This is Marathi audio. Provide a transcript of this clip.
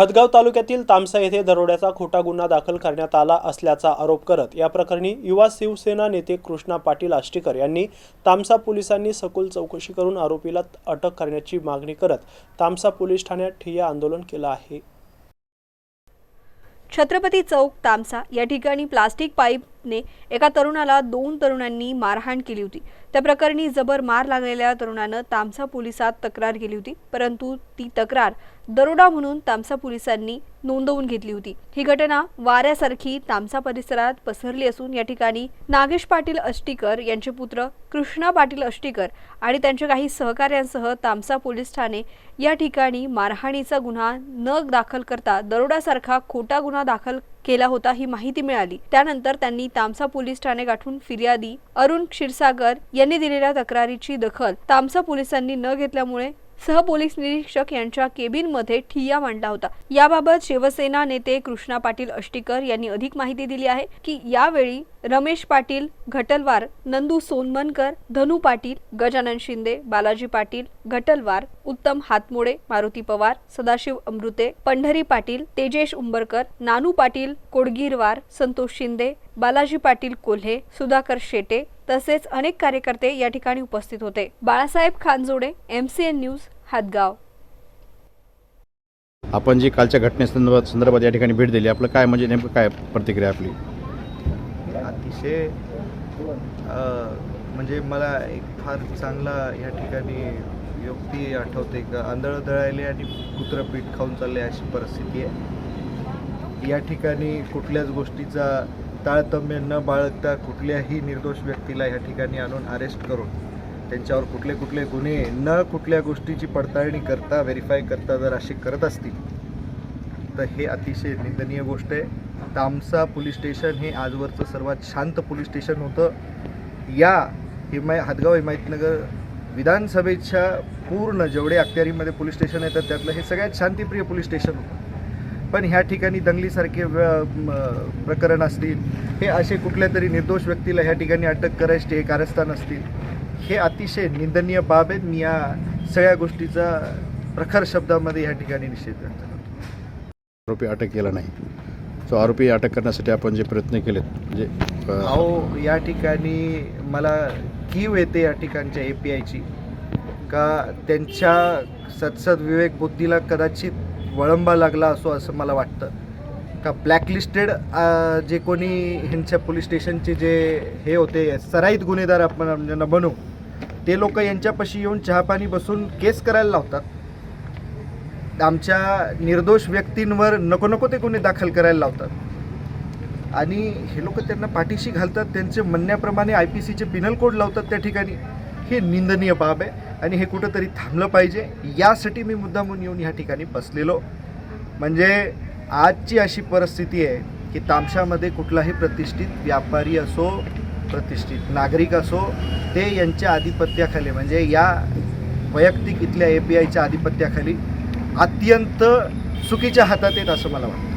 हदगाव तालुक्यातील तामसा येथे दरोड्याचा खोटा गुन्हा दाखल करण्यात आला असल्याचा आरोप करत या प्रकरणी युवा शिवसेना नेते कृष्णा पाटील आष्टीकर यांनी तामसा पोलिसांनी सखोल चौकशी करून आरोपीला अटक करण्याची मागणी करत तामसा पोलीस ठाण्यात ठिय्या आंदोलन केलं आहे. छत्रपती चौक तामसा. या ठिकाणी प्लास्टिक पाईप ने एका तरुणाला दोन तरुणांनी मारहाण केली होती. त्या प्रकरणी जबर मार लागलेल्या तरुणानं तामसा पोलिसात तक्रार केली होती परंतु ती तक्रार दरोडा म्हणून तामसा पोलिसांनी नोंदवून घेतली होती. ही घटना वाऱ्यासारखी तामसा परिसरात पसरली असून या ठिकाणी नागेश पाटील अष्टीकर यांचे पुत्र कृष्णा पाटील अष्टीकर आणि त्यांच्या काही सहकाऱ्यांसह तामसा पोलीस ठाणे या ठिकाणी मारहाणीचा गुन्हा न दाखल करता दरोडासारखा खोटा गुन्हा दाखल केला होता ही माहिती मिळाली. त्यानंतर त्यांनी तामसा पोलीस ठाणे गाठून फिर्यादी अरुण क्षीरसागर यांनी दिलेल्या तक्रारीची दखल तामसा पोलिसांनी न घेतल्यामुळे सहपोलीस निरीक्षक यांच्या केबिनमध्ये ठिय्या मांडला होता. याबाबत शिवसेना नेते कृष्णा पाटील अष्टीकर यांनी अधिक माहिती दिली आहे की यावेळी रमेश पाटील घटलवार नंदू सोनमनकर धनु पाटील गजानन शिंदे बालाजी पाटील घटलवार उत्तम हातमोडे मारुती पवार सदाशिव अमृते पंढरी पाटील तेजेश उंबरकर नानू पाटील कोडगीरवार संतोष शिंदे बालाजी पाटील कोल्हे सुधाकर शेटे तसेच अनेक कार्यकर्ते या ठिकाणी उपस्थित होते. Balasaheb Khanjode M C N news Hatgaon. आपण जी कालच्या घटनेसंदर्भात संदर्भात या ठिकाणी भेट दिली आपलं काय म्हणजे नेमकं काय प्रतिक्रिया आपली? अतिशय म्हणजे मला एक फार चांगला या ठिकाणी युक्ती आठवते का? आंधळं दळायले आणि कुत्रं पीठ खाऊन चालले अशी परिस्थिती आहे. या ठिकाणी कुठल्याच गोष्टीचा ताळतम्य न बाळगता कुठल्याही निर्दोष व्यक्तीला या ठिकाणी आणून अरेस्ट करून त्यांच्यावर कुठले कुठले गुन्हे न कुठल्या गोष्टीची पडताळणी करता व्हेरीफाय करता जर असे करत असतील तर हे अतिशय निंदनीय गोष्ट आहे. तामसा पोलीस स्टेशन हे आजवरचं सर्वात शांत पोलीस स्टेशन होतं. या हिमाय हदगाव हिमायतनगर विधानसभेच्या पूर्ण जेवढे अखत्यारीमध्ये पोलीस स्टेशन येतात त्यातलं हे सगळ्यात शांतीप्रिय पोलीस स्टेशन होतं. पण ह्या ठिकाणी दंगलीसारखे प्रकरण असतील हे असे कुठल्या तरी निर्दोष व्यक्तीला ह्या ठिकाणी अटक करायचे हे कारस्थान असतील हे अतिशय निंदनीय बाब आहेत. मी या सगळ्या गोष्टीचा प्रखर शब्दामध्ये या ठिकाणी निषेध व्यक्त करतो. आरोपी अटक केला नाही. तो आरोपी अटक करण्यासाठी आपण जे प्रयत्न केलेत म्हणजे अहो या ठिकाणी मला कीव येते या ठिकाणच्या ए पी आयची का त्यांच्या सदसद विवेक बुद्धीला कदाचित वळंबा लागला असो असं मला वाटतं. का ब्लॅकलिस्टेड जे कोणी ह्यांच्या पोलीस स्टेशनचे जे हे होते सराईत गुन्हेगार आपण ज्यांना ते लोक यांच्यापाशी येऊन चहापाणी बसून केस करायला लावतात. आमच्या निर्दोष व्यक्तींवर नको नको ते गुन्हे दाखल करायला लावतात. आणि हे लोक त्यांना पाठीशी घालतात त्यांचे म्हणण्याप्रमाणे आय पी सीचे पिनल कोड लावतात त्या ठिकाणी. हे निंदनीय बाब आहे आणि हे कुठंतरी थांबलं पाहिजे. यासाठी मी मुद्दामून येऊन ह्या ठिकाणी बसलेलो. म्हणजे आजची अशी परिस्थिती आहे की तामशामध्ये कुठलाही प्रतिष्ठित व्यापारी असो प्रतिष्ठित नागरिक असो ते यांच्या आधिपत्याखाली म्हणजे या वैयक्तिक इथल्या ए पी आयच्या आधिपत्याखाली अत्यंत चुकीच्या हातात येत असं मला वाटतं.